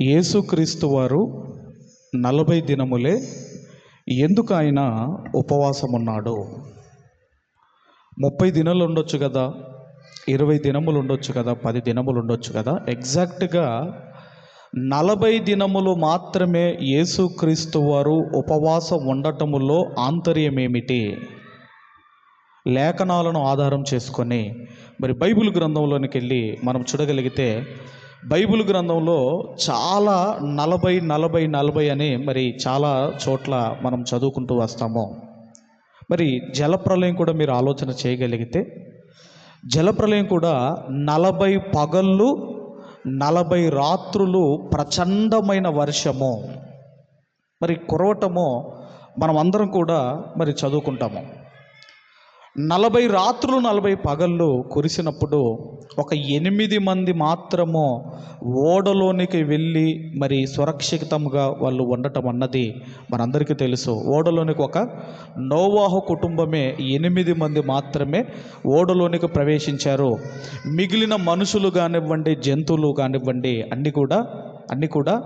యేసుక్రీస్తు వారు నలభై దినములే ఎందుకు ఆయన ఉపవాసం ఉన్నాడు ముప్పై దినాలు ఉండొచ్చు కదా ఇరవై దినములు ఉండొచ్చు కదా పది దినములు ఉండొచ్చు కదా. ఎగ్జాక్ట్గా నలభై దినములు మాత్రమే యేసుక్రీస్తు వారు ఉపవాసం ఉండటములో ఆంతర్యం ఏమిటి లేఖనాలను ఆధారం చేసుకొని. మరి బైబిల్ గ్రంథంలోనికి వెళ్ళి మనం చూడగలిగితే బైబిల్ గ్రంథంలో చాలా నలభై నలభై నలభై అని మరి చాలా చోట్ల మనం చదువుకుంటూ వస్తాము. మరి జలప్రలయం కూడా మీరు ఆలోచన చేయగలిగితే జలప్రలయం కూడా నలభై పగళ్ళు నలభై రాత్రులు ప్రచండమైన వర్షము. మరి కురవటము మనం అందరం కూడా మరి చదువుకుంటాము. నలభై రాత్రులు నలభై పగళ్ళు కురిసినప్పుడు ఒక ఎనిమిది మంది మాత్రము ఓడలోనికి వెళ్ళి మరి సురక్షితంగా వాళ్ళు ఉండటం అన్నది మనందరికీ తెలుసు. ఓడలోనికి ఒక నోవాహు కుటుంబమే ఎనిమిది మంది మాత్రమే ఓడలోనికి ప్రవేశించారు. మిగిలిన మనుషులు కానివ్వండి జంతువులు కానివ్వండి అన్నీ కూడా అన్నీ కూడా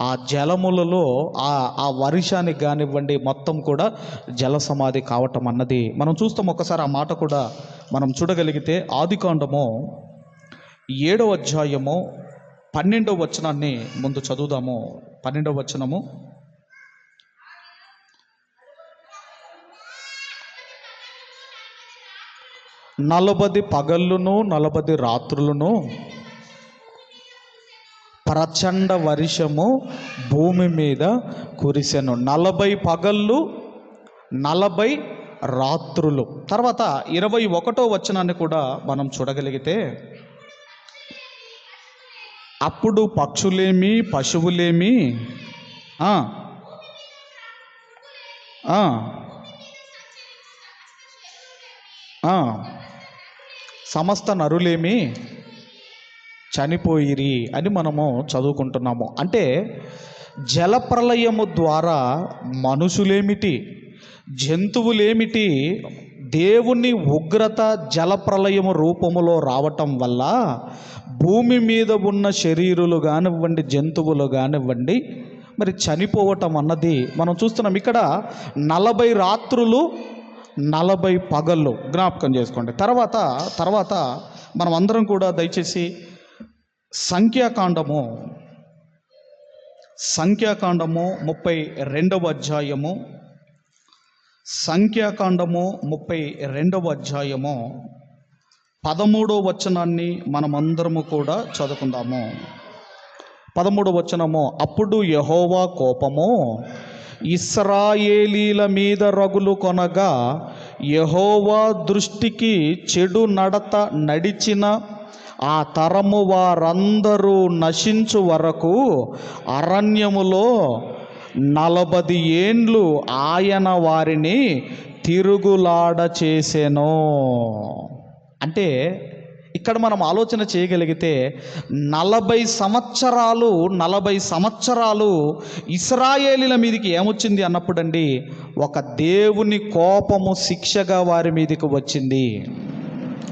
ఆ జలములలో ఆ ఆ వర్షానికి కానివ్వండి మొత్తం కూడా జల సమాధి కావటం అన్నది మనం చూస్తాం. ఒకసారి ఆ మాట కూడా మనం చూడగలిగితే ఆదికాండము ఏడవ అధ్యాయము పన్నెండవ వచనాన్ని ముందు చదువుదాము. పన్నెండవ వచనము. నలభది పగళ్ళును నలభది రాత్రులను ప్రచండ వర్షము భూమి మీద కురిసెను. నలభై పగళ్ళు నలభై రాత్రులు. తర్వాత ఇరవై ఒకటో వచనాన్ని కూడా మనం చూడగలిగితే అప్పుడు పక్షులేమి పశువులేమి? సమస్త నరులేమి చనిపోయిరి అని మనము చదువుకుంటున్నాము. అంటే జలప్రలయము ద్వారా మనుషులేమిటి జంతువులేమిటి దేవుని ఉగ్రత జలప్రలయము రూపములో రావటం వల్ల భూమి మీద ఉన్న శరీరులు కానివ్వండి జంతువులు కానివ్వండి మరి చనిపోవటం అన్నది మనం చూస్తున్నాం. ఇక్కడ నలభై రాత్రులు నలభై పగళ్ళు జ్ఞాపకం చేసుకోండి. తర్వాత తర్వాత మనం అందరం కూడా దయచేసి సంఖ్యాకాండము సంఖ్యాకాండము ముప్పై రెండవ అధ్యాయము సంఖ్యాకాండము ముప్పై రెండవ అధ్యాయము పదమూడో వచనాన్ని మనమందరము కూడా చదువుకుందాము. పదమూడో వచనము అప్పుడు యహోవా కోపము ఇస్రాయేలీల మీద రగులు కొనగా యహోవా దృష్టికి చెడు నడత నడిచిన ఆ తరము వారందరూ నశించు వరకు అరణ్యములో నలభది ఏండ్లు ఆయన వారిని తిరుగులాడ చేసెను. అంటే ఇక్కడ మనం ఆలోచన చేయగలిగితే నలభై సంవత్సరాలు నలభై సంవత్సరాలు ఇస్రాయేలీల మీదకి ఏమొచ్చింది అన్నప్పుడండి ఒక దేవుని కోపము శిక్షగా వారి మీదకి వచ్చింది.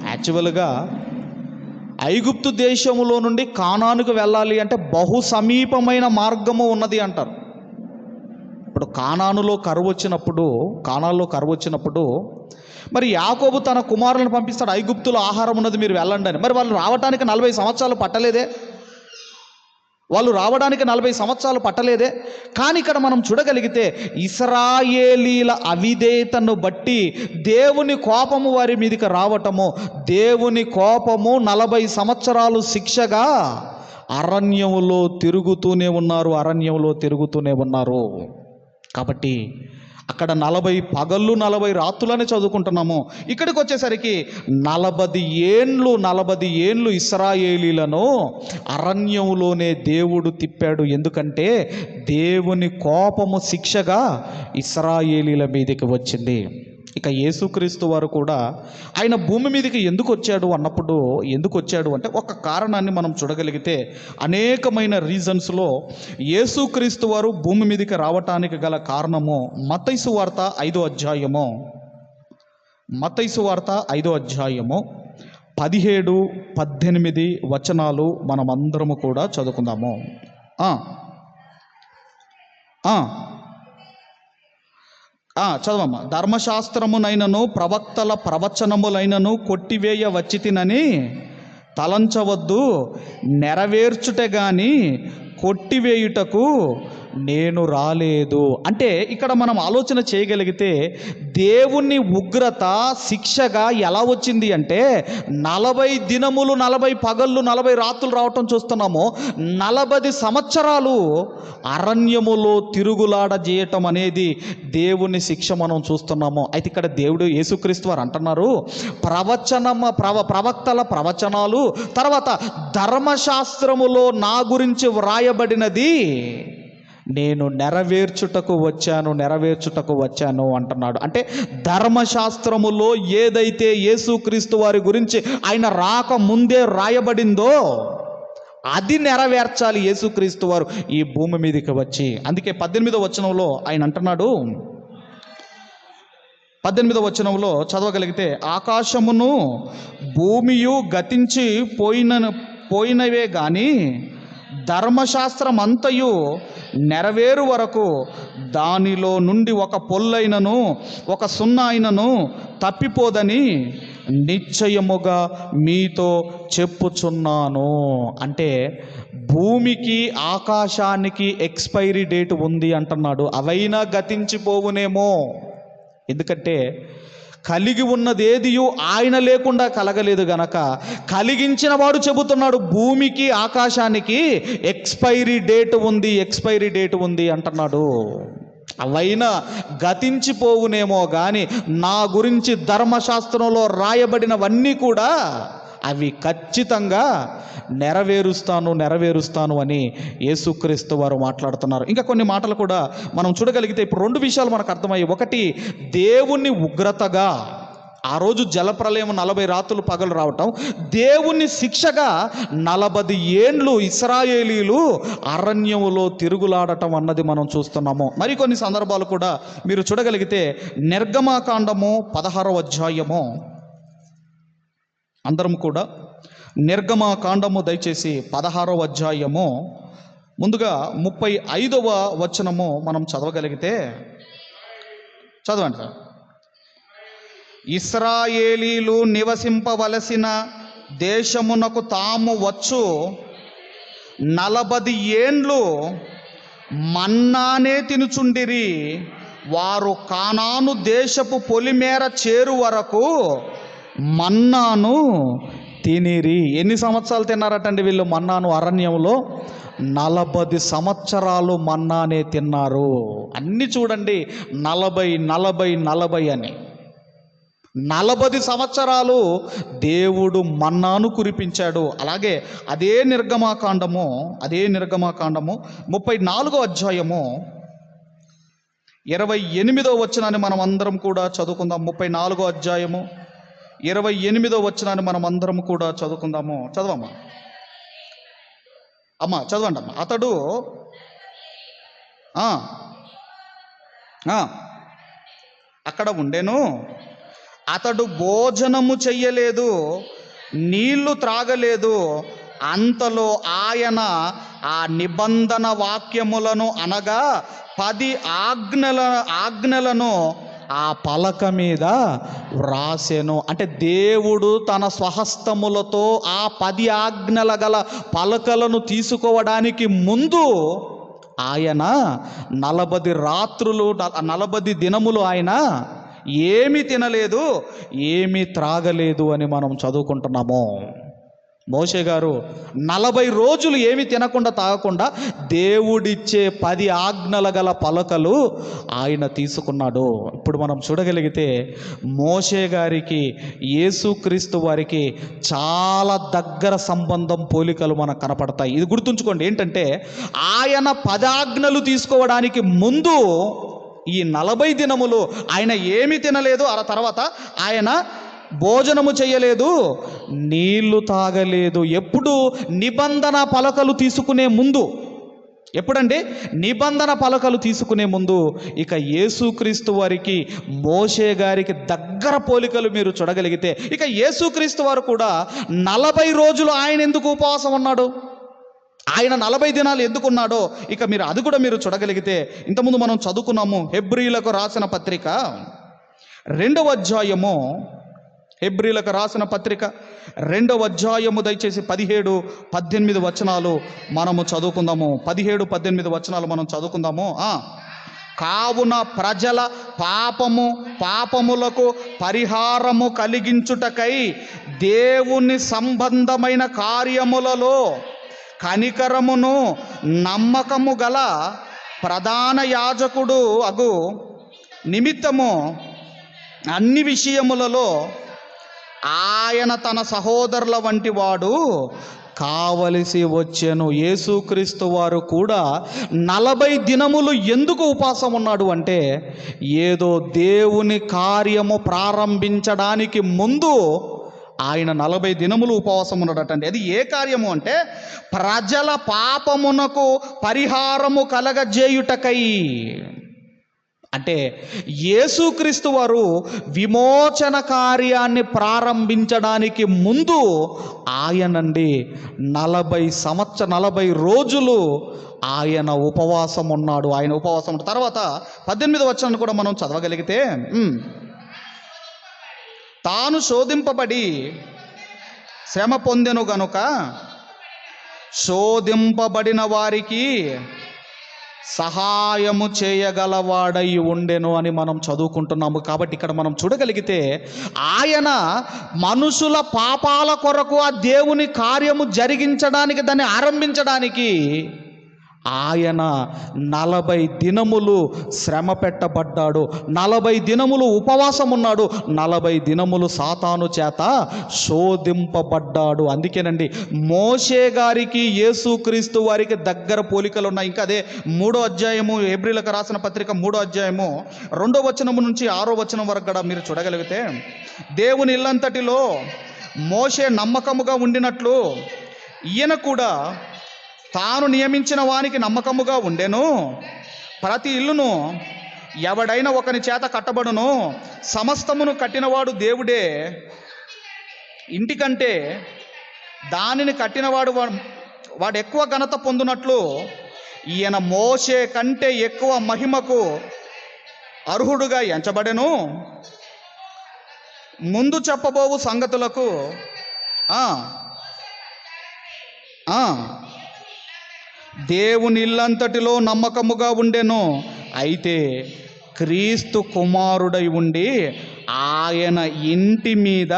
యాక్చువల్గా ఐగుప్తు దేశములో నుండి కానానుకు వెళ్ళాలి అంటే బహు సమీపమైన మార్గము ఉన్నది అంటారు. ఇప్పుడు కానానులో కరువు వచ్చినప్పుడు కానాల్లో కరువు వచ్చినప్పుడు మరి యాకోబు తన కుమారులను పంపిస్తాడు. ఐగుప్తులో ఆహారం ఉన్నది మీరు వెళ్ళండి అని మరి వాళ్ళు రావడానికి నలభై సంవత్సరాలు పట్టలేదే? వాళ్ళు రావడానికి నలభై సంవత్సరాలు పట్టలేదే? కానీ ఇక్కడ మనం చూడగలిగితే ఇస్రాయేలీల అవిధేయతను బట్టి దేవుని కోపము వారి మీదకి రావటము దేవుని కోపము నలభై సంవత్సరాలు శిక్షగా అరణ్యములో తిరుగుతూనే ఉన్నారు అరణ్యంలో తిరుగుతూనే ఉన్నారు. కాబట్టి అక్కడ నలభై పగళ్ళు నలభై రాత్రులని చదువుకుంటున్నాము. ఇక్కడికి వచ్చేసరికి నలభది ఏండ్లు నలభది ఏండ్లు ఇస్రాయేలీలను అరణ్యంలోనే దేవుడు తిప్పాడు. ఎందుకంటే దేవుని కోపము శిక్షగా ఇస్రాయేలీల మీదకి వచ్చింది. ఇక యేసుక్రీస్తు వారు కూడా ఆయన భూమి మీదకి ఎందుకు వచ్చాడు అన్నప్పుడు ఎందుకు వచ్చాడు అంటే ఒక కారణాన్ని మనం చూడగలిగితే అనేకమైన రీజన్స్లో యేసుక్రీస్తు వారు భూమి మీదకి రావటానికి గల కారణము మతైసు వార్త ఐదో అధ్యాయము. మతైసు వార్త ఐదో అధ్యాయము పదిహేడు పద్దెనిమిది వచనాలు మనమందరము కూడా చదువుకుందాము. చదవమ్మా. ధర్మశాస్త్రమునైనను ప్రవక్తల ప్రవచనములైనను కొట్టివేయ వచ్చితినని తలంచవద్దు నెరవేర్చుట గాని కొట్టివేయుటకు నేను రాలేదు. అంటే ఇక్కడ మనం ఆలోచన చేయగలిగితే దేవుని ఉగ్రత శిక్షగా ఎలా వచ్చింది అంటే నలభై దినములు నలభై పగళ్ళు నలభై రాత్రులు రావటం చూస్తున్నాము. నలభై సంవత్సరాలు అరణ్యములో తిరుగులాడ చేయటం అనేది దేవుని శిక్ష మనం చూస్తున్నాము. అయితే ఇక్కడ దేవుడు యేసుక్రీస్తు వారు అంటున్నారు ప్రవచనమ ప్రవ ప్రవక్తల ప్రవచనాలు తర్వాత ధర్మశాస్త్రములో నా గురించి వ్రాయబడినది నేను నెరవేర్చుటకు వచ్చాను నెరవేర్చుటకు వచ్చాను అంటున్నాడు. అంటే ధర్మశాస్త్రములో ఏదైతే యేసుక్రీస్తు వారి గురించి ఆయన రాక ముందే రాయబడిందో అది నెరవేర్చాలి యేసుక్రీస్తు వారు ఈ భూమి మీదకి వచ్చి. అందుకే పద్దెనిమిదో వచనంలో ఆయన అంటున్నాడు. పద్దెనిమిదో వచనంలో చదవగలిగితే ఆకాశమును భూమియు గతించి పోయిన పోయినవే కానీ ధర్మశాస్త్రం అంతయు నెరవేరు వరకు దానిలో నుండి ఒక పొల్లైనను ఒక సున్నా అయినను తప్పిపోదని నిశ్చయముగా మీతో చెప్పుచున్నాను. అంటే భూమికి ఆకాశానికి ఎక్స్పైరీ డేట్ ఉంది అంటున్నాడు. అవైనా గతించిపోవునేమో. ఎందుకంటే కలిగి ఉన్నది ఆయన లేకుండా కలగలేదు గనక కలిగించిన వాడు చెబుతున్నాడు భూమికి ఆకాశానికి ఎక్స్పైరీ డేట్ ఉంది ఎక్స్పైరీ డేట్ ఉంది అంటున్నాడు. అవైనా గతించిపోవునేమో కానీ నా గురించి ధర్మశాస్త్రంలో రాయబడినవన్నీ కూడా అవి ఖచ్చితంగా నెరవేరుస్తాను నెరవేరుస్తాను అని యేసుక్రీస్తు వారు మాట్లాడుతున్నారు. ఇంకా కొన్ని మాటలు కూడా మనం చూడగలిగితే ఇప్పుడు రెండు విషయాలు మనకు అర్థమయ్యాయి. ఒకటి దేవుణ్ణి ఉగ్రతగా ఆ రోజు జలప్రలయం నలభై రాత్రులు పగలు రావటం దేవుని శిక్షగా నలభై ఏండ్లు ఇస్రాయేలీలు అరణ్యములో తిరుగులాడటం అన్నది మనం చూస్తున్నాము. మరికొన్ని సందర్భాలు కూడా మీరు చూడగలిగితే నిర్గమాకాండము పదహారవ అధ్యాయము. అందరం కూడా నిర్గమాకాండము దయచేసి పదహారవ అధ్యాయము ముందుగా ముప్పై ఐదవ వచనము మనం చదవగలిగితే చదవండి సార్. ఇస్రాయేలీలు నివసింపవలసిన దేశమునకు తాము వచ్చు నలభది ఏండ్లు మన్నానే తినుచుండిరి. వారు కానాను దేశపు పొలిమేర చేరు వరకు మన్నాను తినిరి. ఎన్ని సంవత్సరాలు తిన్నారటండి వీళ్ళు? మన్నాను అరణ్యంలో నలభై సంవత్సరాలు మన్నానే తిన్నారు. అన్ని చూడండి. నలభై నలభై నలభై అని. నలభై సంవత్సరాలు దేవుడు మన్నాను కురిపించాడు. అలాగే అదే నిర్గమాకాండము అదే నిర్గమాకాండము ముప్పై నాలుగో అధ్యాయము ఇరవై ఎనిమిదో వచ్చినని మనం అందరం కూడా చదువుకుందాం. ముప్పై నాలుగో అధ్యాయము ఇరవై ఎనిమిదో వచ్చినాన్ని మనం అందరం కూడా చదువుకుందాము. చదవమ్మా. అమ్మా చదవండి అమ్మ అతడు అక్కడ ఉండేను. అతడు భోజనము చెయ్యలేదు నీళ్ళు త్రాగలేదు. అంతలో ఆయన ఆ నిబంధన వాక్యములను అనగా పది ఆజ్ఞల ఆజ్ఞలను ఆ పలక మీద వ్రాసెను. అంటే దేవుడు తన స్వహస్తములతో ఆ పది ఆజ్ఞల గల పలకలను తీసుకోవడానికి ముందు ఆయన నలభది రాత్రులు నలభది దినములు ఆయన ఏమి తినలేదు ఏమి త్రాగలేదు అని మనం చదువుకుంటున్నాము. మోషే గారు నలభై రోజులు ఏమి తినకుండా తాగకుండా దేవుడిచ్చే పది ఆజ్ఞల గల పలకలు ఆయన తీసుకున్నాడు. ఇప్పుడు మనం చూడగలిగితే మోషే గారికి యేసుక్రీస్తు వారికి చాలా దగ్గర సంబంధం పోలికలు మనకు కనపడతాయి. ఇది గుర్తుంచుకోండి ఏంటంటే ఆయన పదాజ్ఞలు తీసుకోవడానికి ముందు ఈ నలభై దినములు ఆయన ఏమి తినలేదు ఆ తర్వాత ఆయన భోజనము చేయలేదు నీళ్ళు తాగలేదు. ఎప్పుడు నిబంధన పలకలు తీసుకునే ముందు ఎప్పుడండి? నిబంధన పలకలు తీసుకునే ముందు ఇక యేసుక్రీస్తు వారికి మోషే గారికి దగ్గర పోలికలు మీరు చూడగలిగితే ఇక యేసుక్రీస్తు వారు కూడా నలభై రోజులు ఆయన ఎందుకు ఉపవాసం ఉన్నాడు? ఆయన నలభై దినాలు ఎందుకున్నాడో ఇక మీరు అది కూడా మీరు చూడగలిగితే ఇంతకుముందు మనం చదువుకున్నాము హెబ్రిలకు రాసిన పత్రిక రెండవ అధ్యాయము హెబ్రిలకు రాసిన పత్రిక రెండవ అధ్యాయము దయచేసి పదిహేడు పద్దెనిమిది వచనాలు మనము చదువుకుందాము. పదిహేడు పద్దెనిమిది వచనాలు మనం చదువుకుందాము. కావున ప్రజల పాపము పాపములకు పరిహారము కలిగించుటకై దేవుని సంబంధమైన కార్యములలో కనికరమును నమ్మకము గల ప్రధాన యాజకుడు అగు నిమిత్తము అన్ని విషయములలో ఆయన తన సహోదరుల వంటి వాడు కావలసి వచ్చెను. యేసుక్రీస్తు వారు కూడా నలభై దినములు ఎందుకు ఉపవాసం ఉన్నాడు అంటే ఏదో దేవుని కార్యము ప్రారంభించడానికి ముందు ఆయన నలభై దినములు ఉపవాసం ఉన్నాడటండి. అది ఏ కార్యము అంటే ప్రజల పాపమునకు పరిహారము కలగజేయుటకై. అంటే యేసుక్రీస్తు వారు విమోచన కార్యాన్ని ప్రారంభించడానికి ముందు ఆయనండి నలభై సంవత్సర నలభై రోజులు ఆయన ఉపవాసం ఉన్నాడు. ఆయన ఉపవాసం ఉన్నాడు తర్వాత పద్దెనిమిది వచ్చాను కూడా మనం చదవగలిగితే తాను శోధింపబడి శ్రమ పొందెను గనుక శోధింపబడిన వారికి సహాయము చేయగలవాడై ఉండెను అని మనం చదువుకుంటున్నాము. కాబట్టి ఇక్కడ మనం చూడగలిగితే ఆయన మనుషుల పాపాల కొరకు ఆ దేవుని కార్యము జరిగించడానికి దాన్ని ఆరంభించడానికి ఆయన నలభై దినములు శ్రమ పెట్టబడ్డాడు. నలభై దినములు ఉపవాసం ఉన్నాడు నలభై దినములు సాతాను చేత శోధింపబడ్డాడు. అందుకేనండి మోషే గారికి యేసుక్రీస్తు వారికి దగ్గర పోలికలు ఉన్నాయి. ఇంకా అదే మూడో అధ్యాయము ఏప్రిల్కి రాసిన పత్రిక మూడో అధ్యాయము రెండో వచనము నుంచి ఆరో వచనం వరకు కూడా మీరు చూడగలిగితే దేవుని ఇల్లంతటిలో మోషే నమ్మకముగా ఉండినట్లు ఈయన కూడా తాను నియమించిన వానికి నమ్మకముగా ఉండెను. ప్రతి ఇల్లును ఎవడైనా ఒకని చేత కట్టబడును. సమస్తమును కట్టినవాడు దేవుడే. ఇంటికంటే దానిని కట్టినవాడు వాడు ఎక్కువ ఘనత పొందినట్లు ఈయన మోసే కంటే ఎక్కువ మహిమకు అర్హుడుగా ఎంచబడెను. ముందు చెప్పబోవు సంగతులకు ఆ, ఆ, దేవుని ఇల్లంతటిలో నమ్మకముగా ఉండెను. అయితే క్రీస్తు కుమారుడై ఉండి ఆయన ఇంటి మీద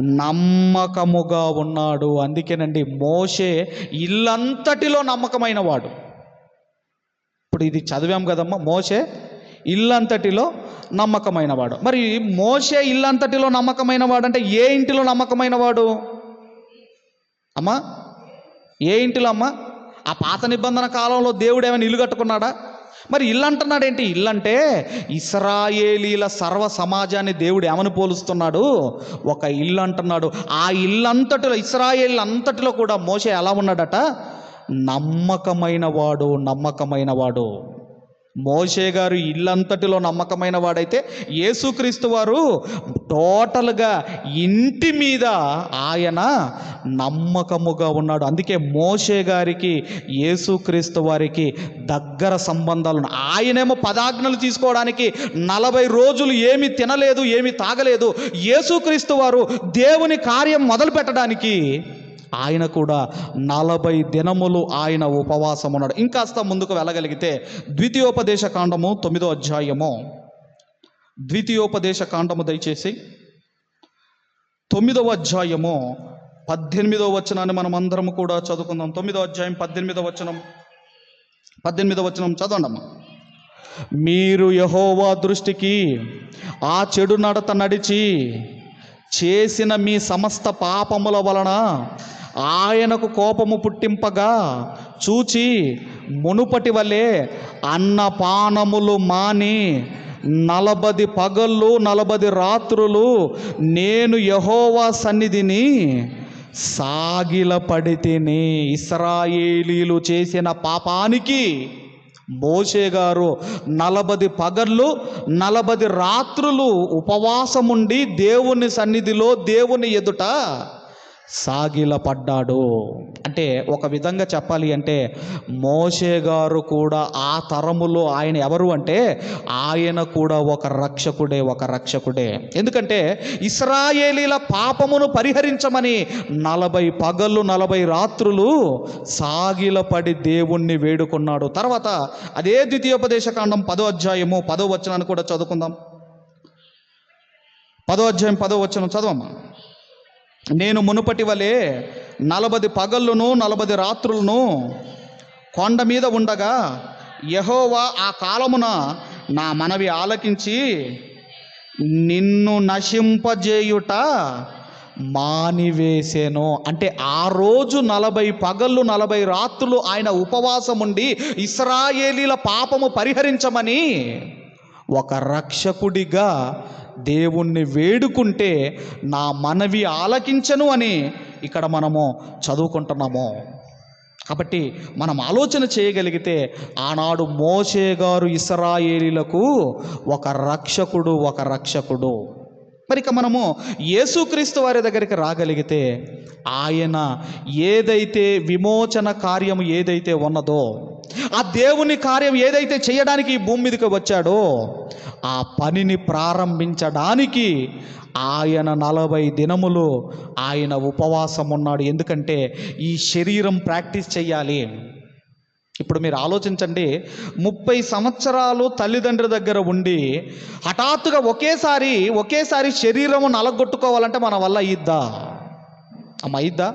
నమ్మకముగా ఉన్నాడు. అందుకేనండి మోషే ఇల్లంతటిలో నమ్మకమైన వాడు ఇప్పుడు ఇది చదివాం కదమ్మా మోషే ఇల్లంతటిలో నమ్మకమైన వాడు మరి మోషే ఇల్లంతటిలో నమ్మకమైన వాడు అంటే ఏ ఇంటిలో నమ్మకమైన వాడు అమ్మా ఏ ఇంటిలో అమ్మా? ఆ పాత నిబంధన కాలంలో దేవుడు ఏమైనా ఇల్లు కట్టుకున్నాడా? మరి ఇల్లు అంటున్నాడు ఏంటి ఇల్లు అంటే ఇస్రాయేలీల సర్వ సమాజాన్ని దేవుడు ఏమని పోలుస్తున్నాడు? ఒక ఇల్లు అంటున్నాడు ఆ ఇల్లంతటిలో ఇస్రాయేల్ అంతటిలో కూడా మోసే ఎలా ఉన్నాడట? నమ్మకమైన వాడు నమ్మకమైన వాడు. మోషే గారు ఇల్లంతటిలో నమ్మకమైన వాడైతే యేసుక్రీస్తు వారు టోటల్గా ఇంటి మీద ఆయన నమ్మకముగా ఉన్నాడు. అందుకే మోషే గారికి యేసుక్రీస్తు వారికి దగ్గర సంబంధాలు ఆయనేమో పదాజ్ఞలు తీసుకోవడానికి నలభై రోజులు ఏమి తినలేదు ఏమి తాగలేదు. యేసుక్రీస్తు వారు దేవుని కార్యం మొదలు పెట్టడానికి ఆయన కూడా నలభై దినములు ఆయన ఉపవాసం ఉన్నాడు ఇంకాస్త ముందుకు వెళ్ళగలిగితే ద్వితీయోపదేశ కాండము తొమ్మిదో అధ్యాయము. ద్వితీయోపదేశ కాండము దయచేసి. తొమ్మిదవ అధ్యాయము పద్దెనిమిదవ వచనాన్ని మనం అందరం కూడా చదువుకుందాం. తొమ్మిదో అధ్యాయం పద్దెనిమిదవ వచనం. పద్దెనిమిదవ వచనం చదవండమ్మా. మీరు యహోవా దృష్టికి ఆ చెడు నడత నడిచి చేసిన మీ సమస్త పాపముల వలన ఆయనకు కోపము పుట్టింపగా చూచి మునుపటి వలె అన్నపానములు మాని నలభది పగళ్ళు నలభది రాత్రులు నేను యహోవా సన్నిధిని సాగిలపడితిని. ఇస్రాయేలీలు చేసిన పాపానికి మోషే గారు నలభది పగళ్ళు నలభది రాత్రులు ఉపవాసముండి దేవుని సన్నిధిలో దేవుని ఎదుట సాగిలపడ్డాడు. అంటే ఒక విధంగా చెప్పాలి అంటే మోషే గారు కూడా ఆ తరములో ఆయన ఎవరు అంటే ఆయన కూడా ఒక రక్షకుడే ఒక రక్షకుడే. ఎందుకంటే ఇస్రాయేలీల పాపమును పరిహరించమని నలభై పగళ్ళు నలభై రాత్రులు సాగిలపడి దేవుణ్ణి వేడుకున్నాడు. తర్వాత అదే ద్వితీయోపదేశ కాండం పదో అధ్యాయము పదో వచనాన్ని కూడా చదువుకుందాం. పదో అధ్యాయం పదో వచనం చదవమ్మా. నేను మునుపటి వలె నలభది పగళ్ళును నలభది రాత్రులను కొండ మీద ఉండగా యహోవా ఆ కాలమున నా మనవి ఆలకించి నిన్ను నశింపజేయుట మానివేసేను. అంటే ఆ రోజు నలభై పగళ్ళు నలభై రాత్రులు ఆయన ఉపవాసం ఉండి ఇస్రాయేలీల పాపము పరిహరించమని ఒక రక్షకుడిగా దేవుణ్ణి వేడుకుంటే నా మనవి ఆలకించను అని ఇక్కడ మనము చదువుకుంటున్నాము. కాబట్టి మనం ఆలోచన చేయగలిగితే ఆనాడు మోషే గారు ఇస్రాయేలీలకు ఒక రక్షకుడు ఒక రక్షకుడు. మరిక మనము యేసుక్రీస్తు వారి దగ్గరికి రాగలిగితే ఆయన ఏదైతే విమోచన కార్యం ఏదైతే ఉన్నదో ఆ దేవుని కార్యం ఏదైతే చేయడానికి ఈ భూమి మీదకి వచ్చాడో ఆ పనిని ప్రారంభించడానికి ఆయన నలభై దినములు ఆయన ఉపవాసం ఉన్నాడు ఎందుకంటే ఈ శరీరం ప్రాక్టీస్ చేయాలి. ఇప్పుడు మీరు ఆలోచించండి ముప్పై సంవత్సరాలు తల్లిదండ్రుల దగ్గర ఉండి హఠాత్తుగా ఒకేసారి ఒకేసారి శరీరము నలగొట్టుకోవాలంటే మన వల్ల అయ్యిద్దా అమ్మ అయ్యిద్దా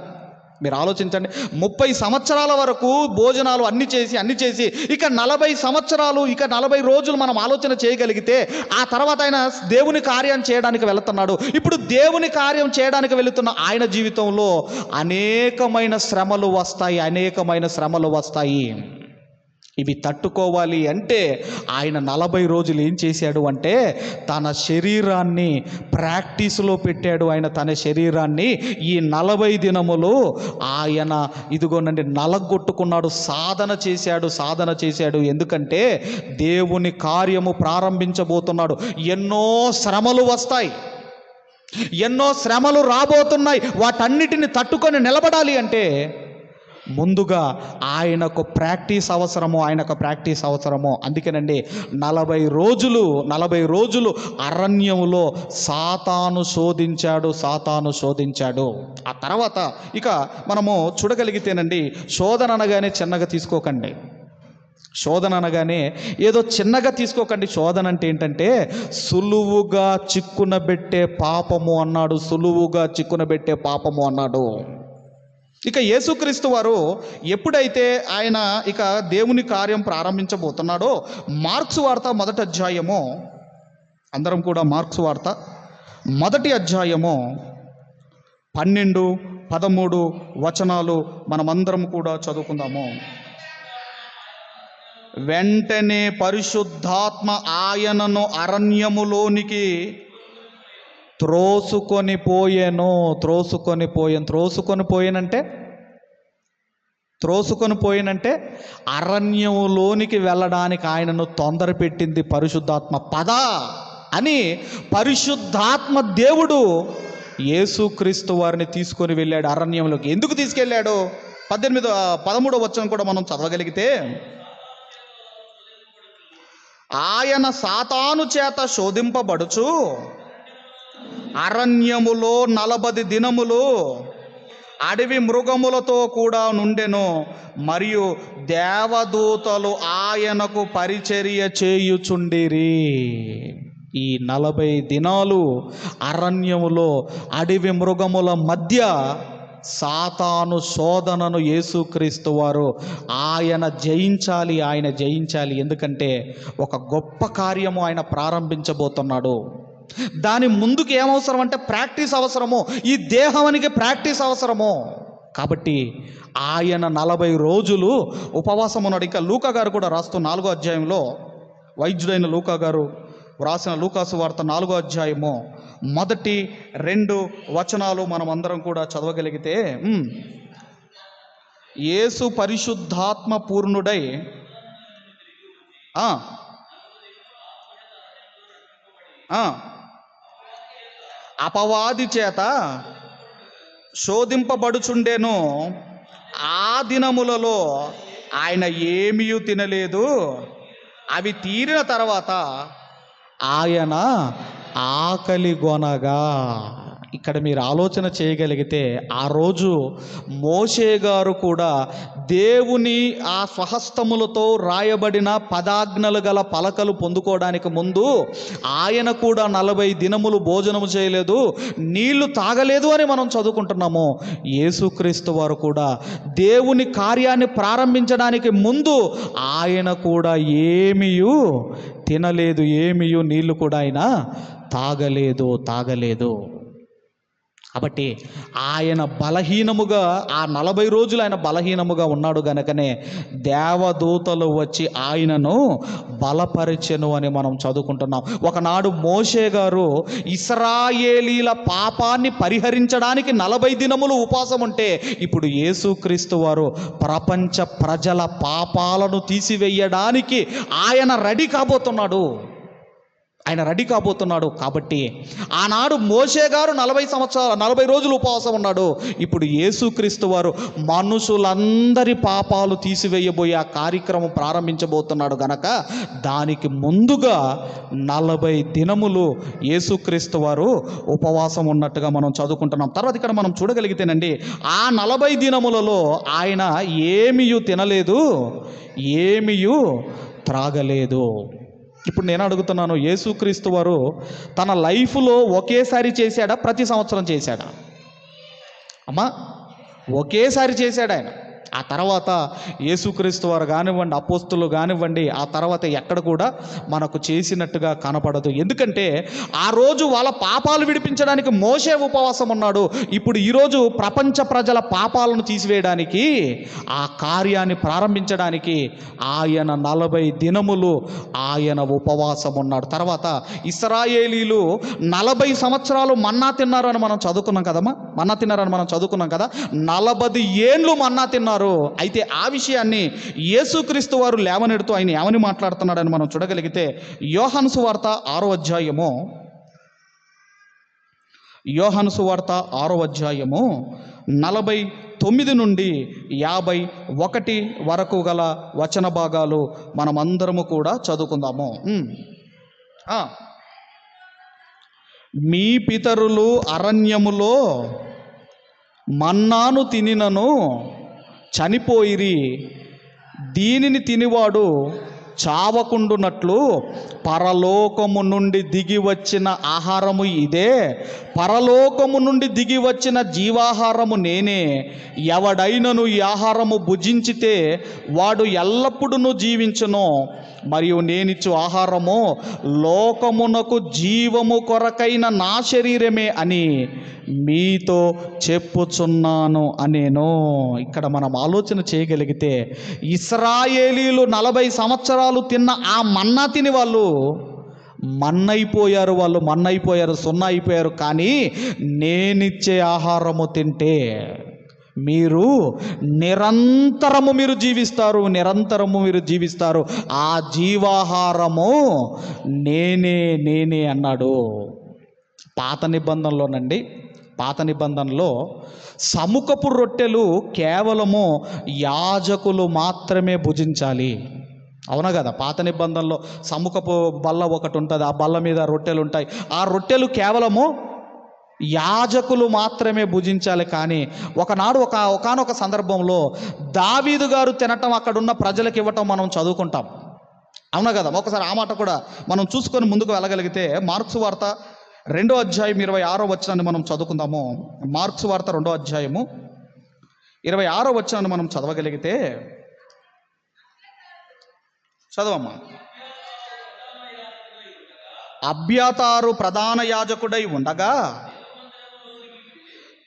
మీరు ఆలోచించండి. ముప్పై సంవత్సరాల వరకు భోజనాలు అన్ని చేసి అన్ని చేసి ఇక నలభై సంవత్సరాలు ఇక నలభై రోజులు మనం ఆలోచన చేయగలిగితే ఆ తర్వాత ఆయన దేవుని కార్యం చేయడానికి వెళుతున్నాడు. ఇప్పుడు దేవుని కార్యం చేయడానికి వెళుతున్న ఆయన జీవితంలో అనేకమైన శ్రమలు వస్తాయి అనేకమైన శ్రమలు వస్తాయి. ఇవి తట్టుకోవాలి అంటే ఆయన నలభై రోజులు ఏం చేశాడు అంటే తన శరీరాన్ని ప్రాక్టీస్లో పెట్టాడు. ఆయన తన శరీరాన్ని ఈ నలభై దినములు ఆయన ఇదిగోనండి నలగొట్టుకున్నాడు సాధన చేశాడు సాధన చేశాడు. ఎందుకంటే దేవుని కార్యము ప్రారంభించబోతున్నాడు. ఎన్నో శ్రమలు వస్తాయి. ఎన్నో శ్రమలు రాబోతున్నాయి. వాటన్నిటిని తట్టుకొని నిలబడాలి అంటే ముందుగా ఆయనకు ప్రాక్టీస్ అవసరము ఆయనకు ప్రాక్టీస్ అవసరము అందుకేనండి నలభై రోజులు నలభై రోజులు అరణ్యములో సాతాను శోధించాడు సాతాను శోధించాడు. ఆ తర్వాత ఇక మనము చూడగలిగితేనండి శోధన అనగానే చిన్నగా తీసుకోకండి. శోధన అనగానే ఏదో చిన్నగా తీసుకోకండి. శోధన అంటే ఏంటంటే సులువుగా చిక్కున పెట్టే పాపము అన్నాడు సులువుగా చిక్కున పెట్టే పాపము అన్నాడు. ఇక యేసుక్రీస్తు వారు ఎప్పుడైతే ఆయన ఇక దేవుని కార్యం ప్రారంభించబోతున్నాడో మార్క్స్ వార్త మొదటి అధ్యాయము అందరం కూడా మార్క్స్ వార్త మొదటి అధ్యాయము పన్నెండు పదమూడు వచనాలు మనమందరం కూడా చదువుకుందాము. వెంటనే పరిశుద్ధాత్మ ఆయనను అరణ్యములోనికి త్రోసుకొని పోయెను త్రోసుకొని పోయాను. త్రోసుకొని పోయానంటే? త్రోసుకొని పోయినంటే అరణ్యములోనికి వెళ్ళడానికి ఆయనను తొందర పెట్టింది పరిశుద్ధాత్మ. పద అని పరిశుద్ధాత్మ దేవుడు యేసుక్రీస్తు వారిని తీసుకొని వెళ్ళాడు అరణ్యంలోకి. ఎందుకు తీసుకెళ్ళాడు? పద్దెనిమిది పదమూడో వచ్చం కూడా మనం చదవగలిగితే ఆయన సాతాను చేత శోధింపబడుచు అరణ్యములో నలభది దినములు అడవి మృగములతో కూడా నుండెను మరియు దేవదూతలు ఆయనకు పరిచర్య చేయుచుండిరి. ఈ నలభై దినాలు అరణ్యములో అడవి మృగముల మధ్య సాతాను శోధనను యేసుక్రీస్తు వారు ఆయన జయించాలి ఆయన జయించాలి. ఎందుకంటే ఒక గొప్ప కార్యము ఆయన ప్రారంభించబోతున్నాడు. దాని ముందుకు ఏమవసరం అంటే ప్రాక్టీస్ అవసరము. ఈ దేహానికి ప్రాక్టీస్ అవసరము. కాబట్టి ఆయన నలభై రోజులు ఉపవాసం ఉన్నాడు ఇంకా లూకా గారు కూడా రాస్తూ నాలుగో అధ్యాయంలో వైద్యుడైన లూకా గారు వ్రాసిన లూకాసు వార్త నాలుగో అధ్యాయము. మొదటి రెండు వచనాలు మనం అందరం కూడా చదవగలిగితే యేసు పరిశుద్ధాత్మ పూర్ణుడై ఆ, అపవాది చేత శోధింపబడుచుండెను ఆ దినములలో ఆయన ఏమీ తినలేదు. అవి తీరిన తర్వాత ఆయన ఆకలి గొనగా. ఇక్కడ మీరు ఆలోచన చేయగలిగితే ఆ రోజు మోషే గారు కూడా దేవుని ఆ స్వహస్తములతో రాయబడిన పదాజ్ఞలు గల పలకలు పొందుకోవడానికి ముందు ఆయన కూడా నలభై దినములు భోజనము చేయలేదు నీళ్ళు తాగలేదు అని మనం చదువుకుంటున్నాము. యేసుక్రీస్తు వారు కూడా దేవుని కార్యాన్ని ప్రారంభించడానికి ముందు ఆయన కూడా ఏమీయు తినలేదు ఏమియు నీళ్ళు కూడా ఆయన తాగలేదు తాగలేదు. కాబట్టి ఆయన బలహీనముగా ఆ నలభై రోజులు ఆయన బలహీనముగా ఉన్నాడు గనకనే దేవదూతలు వచ్చి ఆయనను బలపరిచెను అని మనం చదువుకుంటున్నాం. ఒకనాడు మోషే గారు ఇస్రాయేలీల పాపాన్ని పరిహరించడానికి నలభై దినములు ఉపవాసం ఉంటే ఇప్పుడు యేసుక్రీస్తు వారు ప్రపంచ ప్రజల పాపాలను తీసివేయడానికి ఆయన రెడీ కాబోతున్నాడు. ఆయన రెడీ కాబోతున్నాడు కాబట్టి ఆనాడు మోషే గారు నలభై సంవత్సరాలు నలభై రోజులు ఉపవాసం ఉన్నాడు. ఇప్పుడు యేసుక్రీస్తు వారు మనుషులందరి పాపాలు తీసివేయబోయే ఆ కార్యక్రమం ప్రారంభించబోతున్నాడు గనక దానికి ముందుగా నలభై దినములు యేసుక్రీస్తు వారు ఉపవాసం ఉన్నట్టుగా మనం చదువుకుంటున్నాం. తర్వాత ఇక్కడ మనం చూడగలిగితేనండి ఆ నలభై దినములలో ఆయన ఏమియు తినలేదు ఏమియు త్రాగలేదు. ఇప్పుడు నేను అడుగుతున్నాను యేసుక్రీస్తు వారు తన లైఫ్లో ఒకేసారి చేశాడా? ప్రతి సంవత్సరం చేశాడా? అమ్మా ఒకేసారి చేశాడు ఆయన. ఆ తర్వాత యేసుక్రీస్తు వారు కానివ్వండి అపోస్తులు కానివ్వండి ఆ తర్వాత ఎక్కడ కూడా మనకు చేసినట్టుగా కనపడదు. ఎందుకంటే ఆ రోజు వాళ్ళ పాపాలు విడిపించడానికి మోసే ఉపవాసం ఉన్నాడు. ఇప్పుడు ఈరోజు ప్రపంచ ప్రజల పాపాలను తీసివేయడానికి ఆ కార్యాన్ని ప్రారంభించడానికి ఆయన నలభై దినములు ఆయన ఉపవాసం ఉన్నాడు. తర్వాత ఇస్రాయేలీలు నలభై సంవత్సరాలు మన్నా తిన్నారు అని మనం చదువుకున్నాం కదమ్మా? మన్నా తిన్నారని మనం చదువుకున్నాం కదా నలభై ఏండ్లు మన్నా తిన్నారు. అయితే ఆ విషయాన్ని యేసుక్రీస్తు వారు లేవనెడుతూ ఆయన ఏమని మాట్లాడుతున్నాడని మనం చూడగలిగితే యోహన్సు వార్త ఆరో అధ్యాయము యోహన్సు వార్త ఆరో అధ్యాయము నలభై తొమ్మిది నుండి యాభై ఒకటి వరకు గల వచన భాగాలు మనమందరము కూడా చదువుకుందాము. మీ పితరులు అరణ్యములో మన్నాను తినినను చనిపోయిరి. దీనిని తినివాడు చావకుండునట్లు పరలోకము నుండి దిగి వచ్చిన ఆహారము ఇదే. పరలోకము నుండి దిగి వచ్చిన జీవాహారము నేనే. ఎవడైనను ఈ ఆహారము భుజించితే వాడు ఎల్లప్పుడూ జీవించును. మరియు నేనిచ్చు ఆహారము లోకమునకు జీవము కొరకైన నా శరీరమే అని మీతో చెప్పుచున్నాను అనేను. ఇక్కడ మనం ఆలోచన చేయగలిగితే ఇస్రాయేలీలు నలభై సంవత్సరాలు తిన్న ఆ మన్నా తిని వాళ్ళు మన్నైపోయారు వాళ్ళు మన్నైపోయారు సున్నా అయిపోయారు కానీ నేనిచ్చే ఆహారము తింటే మీరు నిరంతరము మీరు జీవిస్తారు నిరంతరము మీరు జీవిస్తారు. ఆ జీవాహారము నేనే నేనే అన్నాడు. పాత నిబంధనలోనండి పాత నిబంధనలో సముఖపు రొట్టెలు కేవలము యాజకులు మాత్రమే భుజించాలి. అవునా కదా? పాత నిబంధనలో సముఖపు బల్ల ఒకటి ఉంటుంది ఆ బల్ల మీద రొట్టెలు ఉంటాయి. ఆ రొట్టెలు కేవలము యాజకులు మాత్రమే భుజించాలి కానీ ఒకనాడు ఒక ఒకనొక సందర్భంలో దావీదు గారు తినటం అక్కడున్న ప్రజలకు ఇవ్వటం మనం చదువుకుంటాం. అవునా కదా? ఒకసారి ఆ మాట కూడా మనం చూసుకొని ముందుకు వెళ్ళగలిగితే మార్క్స్ వార్త రెండో అధ్యాయం ఇరవై ఆరో వచనాన్ని మనం చదువుకుందాము. మార్క్స్ వార్త రెండో అధ్యాయము ఇరవై ఆరో వచనాన్ని మనం చదవగలిగితే చదవమ్మా. అభ్యతారు ప్రధాన యాజకుడై ఉండగా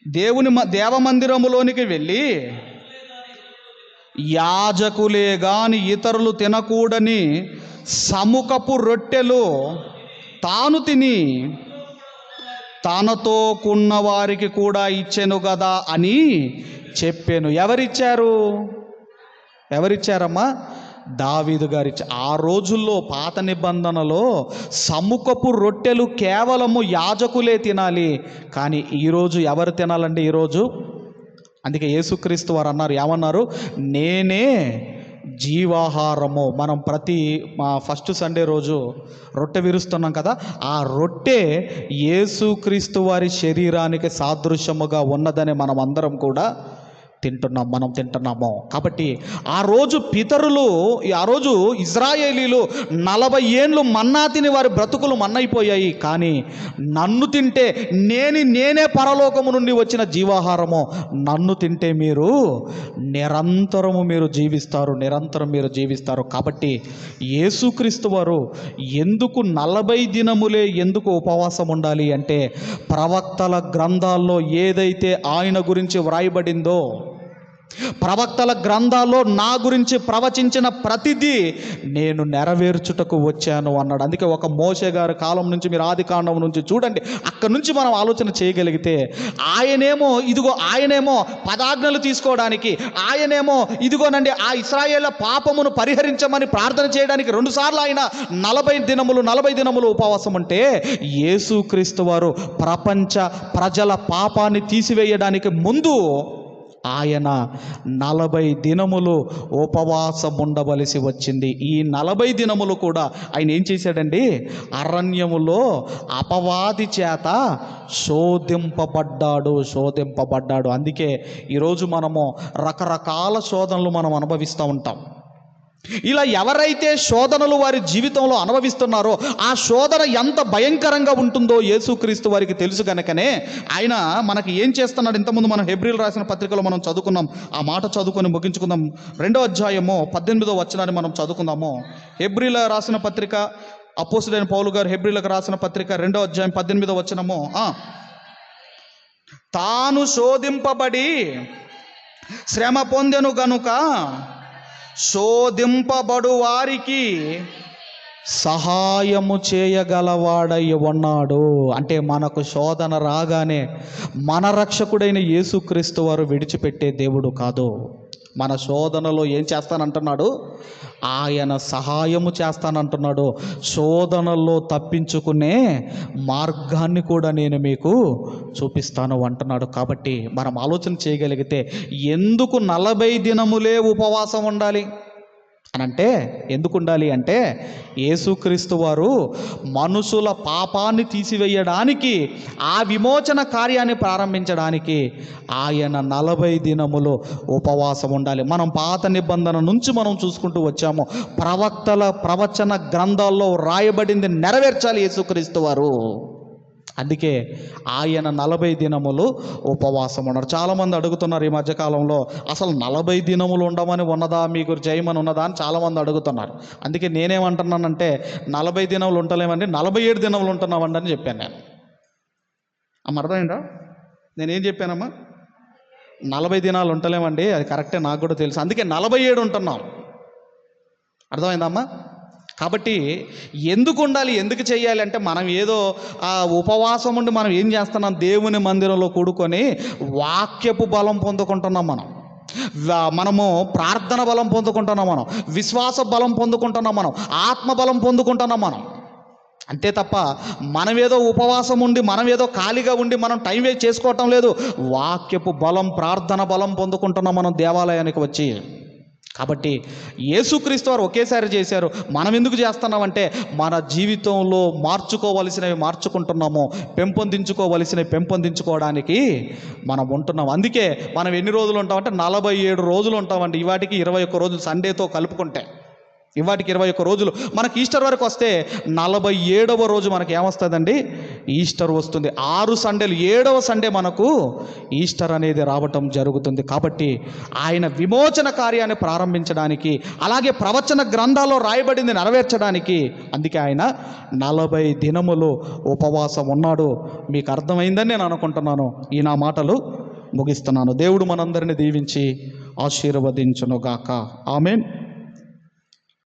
దేవుని మ- దేవమందిరములోనికి వెళ్ళి యాజకులే గాని ఇతరులు తినకూడని సముఖపు రొట్టెలు తాను తిని తనతో కున్న వారికి కూడా ఇచ్చెను కదా అని చెప్పాను. ఎవరిచ్చారు? ఎవరిచ్చారమ్మా? దావీదు గారి ఆ రోజుల్లో పాత నిబంధనలో సముఖపు రొట్టెలు కేవలము యాజకులే తినాలి కానీ ఈరోజు ఎవరు తినాలండి ఈరోజు అందుకే యేసుక్రీస్తు వారు అన్నారు ఏమన్నారు? నేనే జీవాహారము. మనం ప్రతి మా ఫస్ట్ సండే రోజు రొట్టె విరుస్తున్నాం కదా ఆ రొట్టె యేసుక్రీస్తు వారి శరీరానికి సాదృశ్యముగా ఉన్నదని మనం అందరం కూడా తింటున్నాం మనం తింటున్నాము. కాబట్టి ఆ రోజు పితరులు ఆ రోజు ఇజ్రాయేలీలు నలభై ఏండ్లు మన్నా తిని వారి బ్రతుకులు మన్నైపోయాయి. కానీ నన్ను తింటే నేను నేనే పరలోకము నుండి వచ్చిన జీవాహారము నన్ను తింటే మీరు నిరంతరము మీరు జీవిస్తారు నిరంతరం మీరు జీవిస్తారు. కాబట్టి యేసుక్రీస్తు వారు ఎందుకు నలభై దినములే ఎందుకు ఉపవాసం ఉండాలి అంటే ప్రవక్తల గ్రంథాల్లో ఏదైతే ఆయన గురించి వ్రాయబడిందో ప్రవక్తల గ్రంథాల్లో నా గురించి ప్రవచించిన ప్రతిదీ నేను నెరవేర్చుటకు వచ్చాను అన్నాడు. అందుకే ఒక మోసే గారి కాలం నుంచి మీరు ఆది కాండం నుంచి చూడండి. అక్కడి నుంచి మనం ఆలోచన చేయగలిగితే ఆయనేమో ఇదిగో ఆయనేమో పదాజ్ఞలు తీసుకోవడానికి ఆయనేమో ఇదిగోనండి ఆ ఇస్రాయేళ్ళ పాపమును పరిహరించమని ప్రార్థన చేయడానికి రెండుసార్లు ఆయన నలభై దినములు నలభై దినములు ఉపవాసం అంటే యేసుక్రీస్తు వారు ప్రపంచ ప్రజల పాపాన్ని తీసివేయడానికి ముందు ఆయన నలభై దినములు ఉపవాసం ఉండవలసి వచ్చింది. ఈ నలభై దినములు కూడా ఆయన ఏం చేశాడండి? అరణ్యములో అపవాది చేత శోధింపబడ్డాడు శోధింపబడ్డాడు. అందుకే ఈరోజు మనము రకరకాల శోధనలు మనం అనుభవిస్తూ ఉంటాం. ఇలా ఎవరైతే శోధనలు వారి జీవితంలో అనుభవిస్తున్నారో ఆ శోధన ఎంత భయంకరంగా ఉంటుందో యేసుక్రీస్తు వారికి తెలుసు గనకనే ఆయన మనకి ఏం చేస్తున్నాడు? ఇంతకుముందు మనం హెబ్రిల్ రాసిన పత్రికలో మనం చదువుకున్నాం. ఆ మాట చదువుకొని ముగించుకుందాం. రెండో అధ్యాయము పద్దెనిమిదో వచనాన్ని మనం చదువుకుందాము. హెబ్రిల్ రాసిన పత్రిక అపోసుడైన పౌలు గారు హెబ్రిలకు రాసిన పత్రిక రెండో అధ్యాయం పద్దెనిమిదో వచనము. తాను శోధింపబడి శ్రమ పొందెను గనుక శోధింపబడు వారికి సహాయము చేయగలవాడై ఉన్నాడు. అంటే మనకు శోధన రాగానే మన రక్షకుడైన యేసుక్రీస్తు వారు విడిచిపెట్టే దేవుడు కాదు. మన శోధనలో ఏం చేస్తానంటున్నాడు? ఆయన సహాయము చేస్తానంటున్నాడు. శోధనల్లో తప్పించుకునే మార్గాన్ని కూడా నేను మీకు చూపిస్తాను అంటున్నాడు. కాబట్టి మనం ఆలోచన చేయగలిగితే ఎందుకు నలభై దినములే ఉపవాసం ఉండాలి? అని అంటే ఎందుకు ఉండాలి అంటే యేసుక్రీస్తు వారు మనుషుల పాపాన్ని తీసివేయడానికి ఆ విమోచన కార్యాన్ని ప్రారంభించడానికి ఆయన నలభై దినములు ఉపవాసం ఉండాలి. మనం పాత నిబంధన నుంచి మనం చూసుకుంటూ వచ్చాము. ప్రవక్తల ప్రవచన గ్రంథాల్లో రాయబడింది నెరవేర్చాలి యేసుక్రీస్తు వారు. అందుకే ఆయన నలభై దినములు ఉపవాసం ఉన్నారు. చాలామంది అడుగుతున్నారు ఈ మధ్యకాలంలో అసలు నలభై దినములు ఉండమని ఉన్నదా? మీకు జయమని ఉన్నదా? అని చాలామంది అడుగుతున్నారు. అందుకే నేనేమంటున్నానంటే నలభై దినములు ఉంటలేమండి నలభై ఏడు దినములు ఉంటున్నామండి అని చెప్పాను నేను. అమ్మ అర్థమైందా? నేనేం చెప్పానమ్మా? నలభై దినాలు ఉంటలేమండి అది కరెక్టే నాకు కూడా తెలుసు. అందుకే నలభై ఏడు ఉంటున్నాం. అర్థమైందమ్మా కాబట్టి ఎందుకు ఉండాలి ఎందుకు చేయాలి అంటే మనం ఏదో ఆ ఉపవాసం ఉండి మనం ఏం చేస్తున్నాం? దేవుని మందిరంలో కూడుకొని వాక్యపు బలం పొందుకుంటున్నాం మనం. మనము ప్రార్థన బలం పొందుకుంటున్నాం మనం. విశ్వాస బలం పొందుకుంటున్నాం మనం. ఆత్మ బలం పొందుకుంటున్నాం మనం. అంతే తప్ప మనమేదో ఉపవాసం ఉండి మనమేదో ఖాళీగా ఉండి మనం టైం వేస్ట్ చేసుకోవటం లేదు. వాక్యపు బలం ప్రార్థన బలం పొందుకుంటున్నాం మనం దేవాలయానికి వచ్చి. కాబట్టి యేసుక్రీస్తు వారు ఒకేసారి చేశారు. మనం ఎందుకు చేస్తున్నామంటే మన జీవితంలో మార్చుకోవలసినవి మార్చుకుంటున్నాము. పెంపొందించుకోవలసినవి పెంపొందించుకోవడానికి మనం ఉంటున్నాం. అందుకే మనం ఎన్ని రోజులు ఉంటామంటే నలభై ఏడు రోజులు ఉంటామండి. ఇవాటికి ఇరవై ఒక్క రోజులు సండేతో కలుపుకుంటే. ఇవాటికి ఇరవై ఒక్క రోజులు. మనకి ఈస్టర్ వరకు వస్తే నలభై ఏడవ రోజు మనకి ఏమొస్తుందండి? ఈస్టర్ వస్తుంది. ఆరు సండేలు ఏడవ సండే మనకు ఈస్టర్ అనేది రావటం జరుగుతుంది. కాబట్టి ఆయన విమోచన కార్యాన్ని ప్రారంభించడానికి అలాగే ప్రవచన గ్రంథాల్లో రాయబడింది నెరవేర్చడానికి అందుకే ఆయన నలభై దినములు ఉపవాసం ఉన్నాడు. మీకు అర్థమైందని నేను అనుకుంటున్నాను. ఈ నా మాటలు ముగిస్తున్నాను. దేవుడు మనందరిని దీవించి ఆశీర్వదించునుగాక. ఆమెన్.